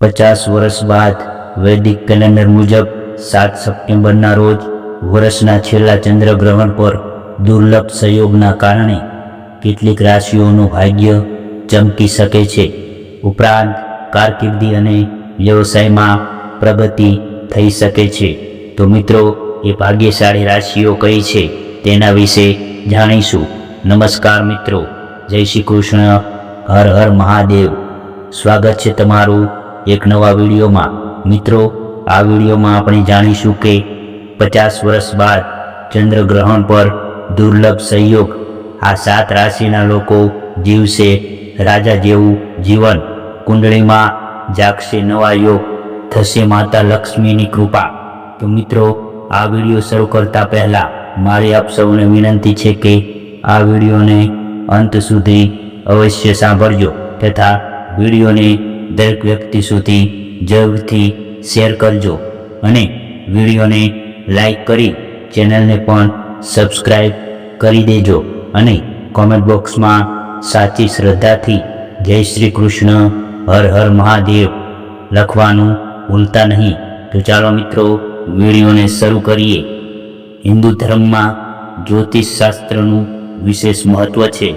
પચાસ વર્ષ બાદ વૈદિક કેલેન્ડર મુજબ સાત સપ્ટેમ્બરના રોજ વર્ષના છેલ્લા ચંદ્રગ્રહણ પર દુર્લભ સંયોગના કારણે કેટલીક રાશિઓનું ભાગ્ય ચમકી શકે છે. ઉપરાંત કારકિર્દી અને વ્યવસાયમાં પ્રગતિ થઈ શકે છે. તો મિત્રો, એ ભાગ્યશાળી રાશિઓ કઈ છે તેના વિશે જાણીશું. નમસ્કાર મિત્રો, જય શ્રી કૃષ્ણ. હર હર મહાદેવ. સ્વાગત છે તમારું એક નવા વિડીયોમાં. મિત્રો, આ વિડીયોમાં આપણે જાણીશું કે પચાસ વર્ષ બાદ ચંદ્રગ્રહણ પર દુર્લભ સંયોગ આ સાત રાશિના લોકો જીવશે. રાજા જેવું જીવન કુંડળીમાં જાગશે, નવા યોગ થશે માતા લક્ષ્મીની કૃપા. તો મિત્રો, આ વીડિયો શરૂ કરતા પહેલા મારી આપ સૌને વિનંતી છે કે આ વિડીયોને અંત સુધી અવશ્ય સાંભળજો તથા વિડીયોને દરેક વ્યક્તિ સુધી જરૂરથી શેર કરજો અને વિડીયોને લાઈક કરી ચેનલને પણ સબસ્ક્રાઈબ કરી દેજો અને કોમેન્ટ બોક્સમાં સાચી શ્રદ્ધાથી જય શ્રી કૃષ્ણ, હર હર મહાદેવ લખવાનું ભૂલતા નહીં. તો ચાલો મિત્રો, વિડીયોને શરૂ કરીએ. હિન્દુ ધર્મમાં જ્યોતિષ શાસ્ત્રનું વિશેષ મહત્વ છે.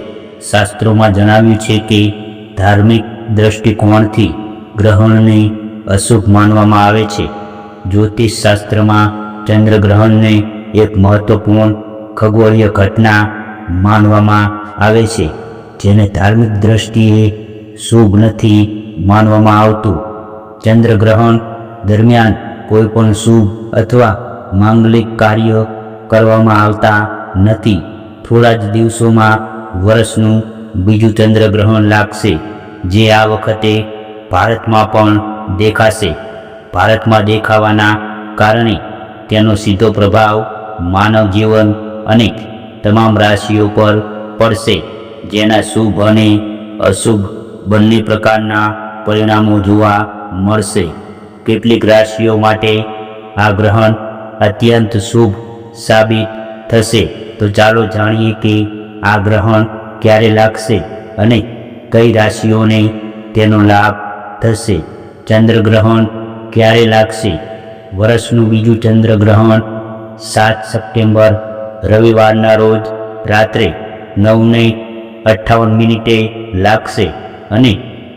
શાસ્ત્રોમાં જણાવ્યું છે કે ધાર્મિક દ્રષ્ટિકોણથી ગ્રહણને અશુભ માનવામાં આવે છે. જ્યોતિષ શાસ્ત્રમાં ચંદ્રગ્રહણને એક મહત્વપૂર્ણ ખગોળીય ઘટના માનવામાં આવે છે, જેને ધાર્મિક દ્રષ્ટિએ શુભ નથી માનવામાં આવતું. ચંદ્રગ્રહણ દરમિયાન કોઈ પણ શુભ અથવા માંગલિક કાર્ય કરવામાં આવતા નથી. થોડા જ દિવસોમાં વર્ષનું બીજું ચંદ્રગ્રહણ લાગશે. જે આ વખતે ભારતમાં પણ દેખાશે. ભારતમાં દેખાવાના કારણે તેનો સીધો પ્રભાવ માનવ જીવન અને તમામ રાશિઓ પર પડશે, જેના શુભ અને અશુભ બંને પ્રકારના પરિણામો જોવા મળશે. કેટલીક રાશિઓ માટે આ ગ્રહણ અત્યંત શુભ સાબિત થશે. તો ચાલો જાણીએ કે આ ગ્રહણ ક્યારે લાગશે અને કઈ રાશિઓને તેનો લાભ થશે? ચંદ્રગ્રહણ ક્યારે લાગશે? વર્ષનું બીજું ચંદ્રગ્રહણ સાત સપ્ટેમ્બર, રવિવારના રોજ રાત્રે નવને અઠ્ઠાવન મિનિટે લાગશે અને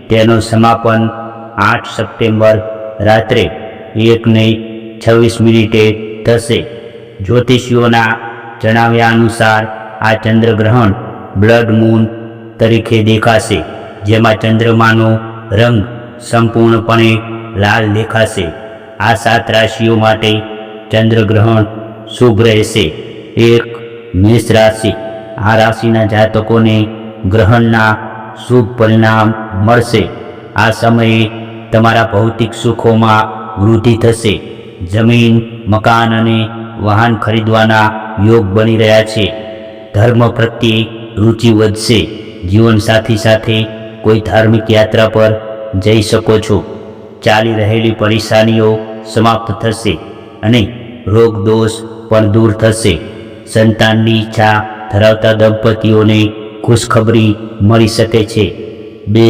તેનું સમાપન આઠ સપ્ટેમ્બર રાત્રે એકને છવ્વીસ મિનિટે થશે. જ્યોતિષીઓના જણાવ્યા અનુસાર આ ચંદ્રગ્રહણ બ્લડ મૂન તરીકે દેખાશે, જેમાં ચંદ્રમાનો રંગ સંપૂર્ણપણે લાલ દેખાશે. આ સાત રાશિઓ માટે ચંદ્રગ્રહણ શુભ રહેશે. એક મેષ રાશિ. આ રાશિના જાતકોને ગ્રહણના શુભ પરિણામ મળશે. આ સમયે તમારા ભૌતિક સુખોમાં વૃદ્ધિ થશે. જમીન, મકાન અને વાહન ખરીદવાના યોગ બની રહ્યા છે. ધર્મ પ્રત્યે રુચિ વધશે. જીવનસાથી સાથે કોઈ ધાર્મિક યાત્રા પર જઈ શકો છો. ચાલી રહેલી પરેશાનીઓ સમાપ્ત થશે અને રોગ દોષ પણ દૂર થશે. સંતાનની ઈચ્છા ધરાવતા દંપતીઓને ખુશખબરી મળી શકે છે. બે,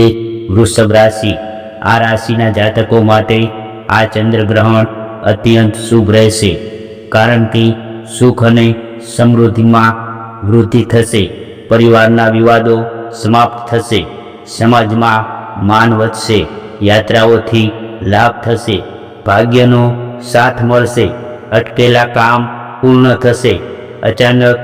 વૃષભ રાશિ. આ રાશિના જાતકો માટે આ ચંદ્રગ્રહણ અત્યંત શુભ રહેશે, કારણ કે સુખ અને સમૃદ્ધિમાં વૃદ્ધિ થશે. પરિવારના વિવાદો સમાપ્ત થશે. સમાજમાં માન વધશે. યાત્રાઓથી લાભ થશે. ભાગ્યનો સાથ મળશે. અટકેલા કામ પૂર્ણ થશે. અચાનક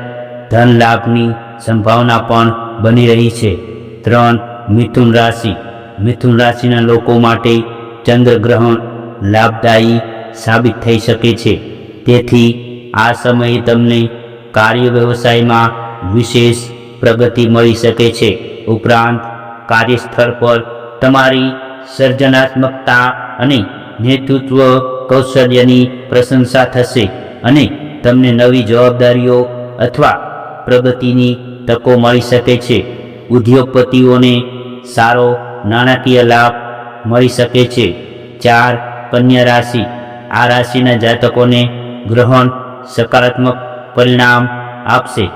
ધન લાભની સંભાવના પણ બની રહી છે. ત્રણ, મિથુન રાશિ. મિથુન રાશિના લોકો માટે ચંદ્રગ્રહણ લાભદાયી સાબિત થઈ શકે છે. તેથી આ સમયે તમને કાર્ય વ્યવસાયમાં વિશેષ પ્રગતિ મળી શકે છે. ઉપરાંત, કાર્યસ્થળ પર તમારી સર્જનાત્મકતા અને નેતૃત્વ કૌશલ્યની પ્રશંસા થશે અને તમને નવી જવાબદારીઓ અથવા પ્રગતિની તકો મળી શકે છે. ઉદ્યોગપતિઓને સારો નાણાકીય લાભ મળી શકે છે. ચાર, કન્યા રાશિ. આ રાશિના જાતકોને ગ્રહણ સકારાત્મક પરિણામ આપશે.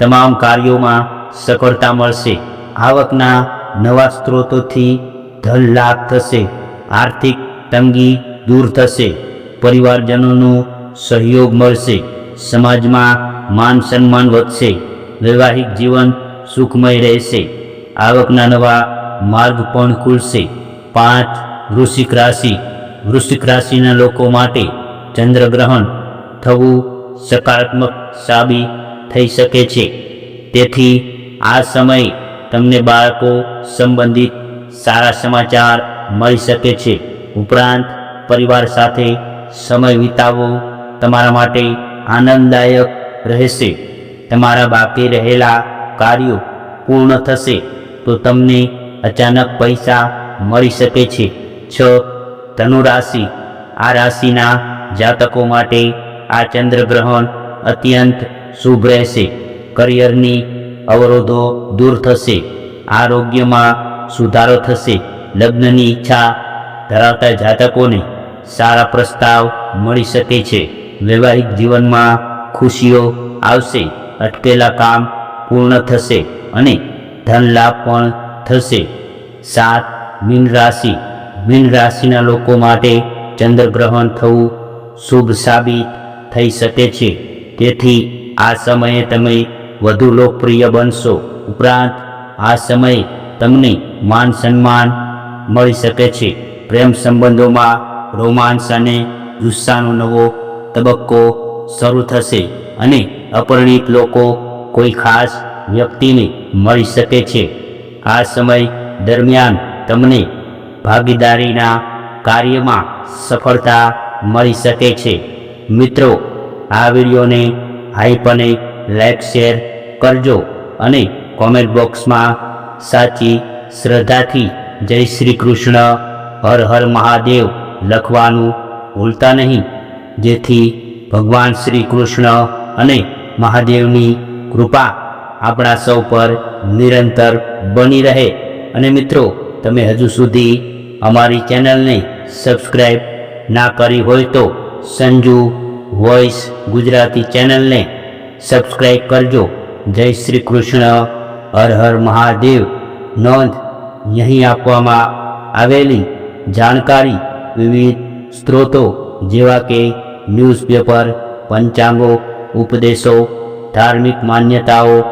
તમામ કાર્યોમાં સફળતા મળશે. આવકના નવા સ્ત્રોતોથી ધન લાભ થશે. આર્થિક તંગી દૂર થશે. પરિવારજનોનો સહયોગ મળશે. સમાજમાં માન સન્માન વધશે. વૈવાહિક જીવન સુખમય રહેશે. આવકના નવા માર્ગ પણ ખુલશે. પાંચ વૃશ્ચિક રાશિ. વૃશ્ચિક રાશિના લોકો માટે ચંદ્રગ્રહણ થવું સકારાત્મક સાબિત થઈ શકે છે. તેથી આ સમય તમને બાળકો સંબંધિત સારા સમાચાર મળી શકે છે. ઉપરાંત પરિવાર સાથે સમય વિતાવવો તમારા માટે આનંદદાયક રહેશે. તમારા બાકી રહેલા કાર્યો પૂર્ણ થશે તો તમને અચાનક પૈસા મળી શકે છે. છ ધનુ રાશિ આ રાશિના જાતકો માટે આ ચંદ્રગ્રહણ અત્યંત શુભ રહેશે કરિયરની અવરોધો દૂર થશે. આરોગ્યમાં સુધારો થશે. લગ્નની ઈચ્છા ધરાવતા જાતકોને સારા પ્રસ્તાવ મળી શકે છે. વૈવાહિક જીવનમાં ખુશીઓ આવશે. અટકેલા કામ પૂર્ણ થશે અને ધન લાભ પણ થશે. સાત, મીન રાશિ. મીન રાશિના લોકો માટે ચંદ્રગ્રહણ થવું શુભ સાબિત થઈ શકે છે. તેથી આ સમયે તમે વધુ લોકપ્રિય બનશો. ઉપરાંત, આ સમયે તમને માન સન્માન મળી શકે છે. પ્રેમ સંબંધોમાં રોમાંસ અને જુસ્સાનો નવો તબક્કો શરૂ થશે અને અપરિણિત લોકો કોઈ ખાસ વ્યક્તિને મળી શકે છે. આ સમય દરમિયાન તમને ભાગીદારીના કાર્યમાં સફળતા મળી શકે છે. મિત્રો, આ વિડીયોને હાઈપ અને લાઈક શેર કરજો અને કોમેન્ટ બોક્સમાં સાચી શ્રદ્ધાથી જય શ્રી કૃષ્ણ, હર હર મહાદેવ લખવાનું ભૂલતા નહીં. જેથી ભગવાન શ્રી કૃષ્ણ અને મહાદેવની કૃપા આપણા સૌ પર નિરંતર બની રહે. અને મિત્રો, તમે હજુ સુધી અમારી ચેનલને સબસ્ક્રાઈબ ના કરી હોય તો સંજુ વોઇસ ગુજરાતી ચેનલને સબસ્ક્રાઈબ કરજો. જય શ્રી કૃષ્ણ. હર હર મહાદેવ. નોંધ અહીં આપવામાં આવેલી જાણકારી વિવિધ સ્ત્રોતો જેવા કે ન્યૂઝપેપર, પંચાંગો, ઉપદેશો, ધાર્મિક માન્યતાઓ,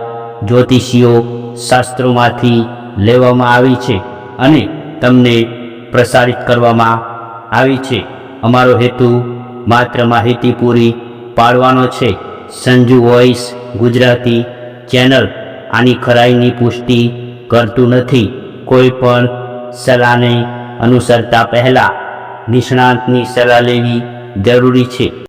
જ્યોતિષીઓ, શાસ્ત્રોમાંથી લેવામાં આવી છે અને તમને પ્રસારિત કરવામાં આવી છે. અમારો હેતુ માત્ર માહિતી પૂરી પાડવાનો છે. Sanju voice, Gujarati channel. આની ખરાઈની પુષ્ટિ કરતું નથી. કોઈ પણ સલાહને અનુસરતા પહેલાં નિષ્ણાંતની સલાહ લેવી જરૂરી છે.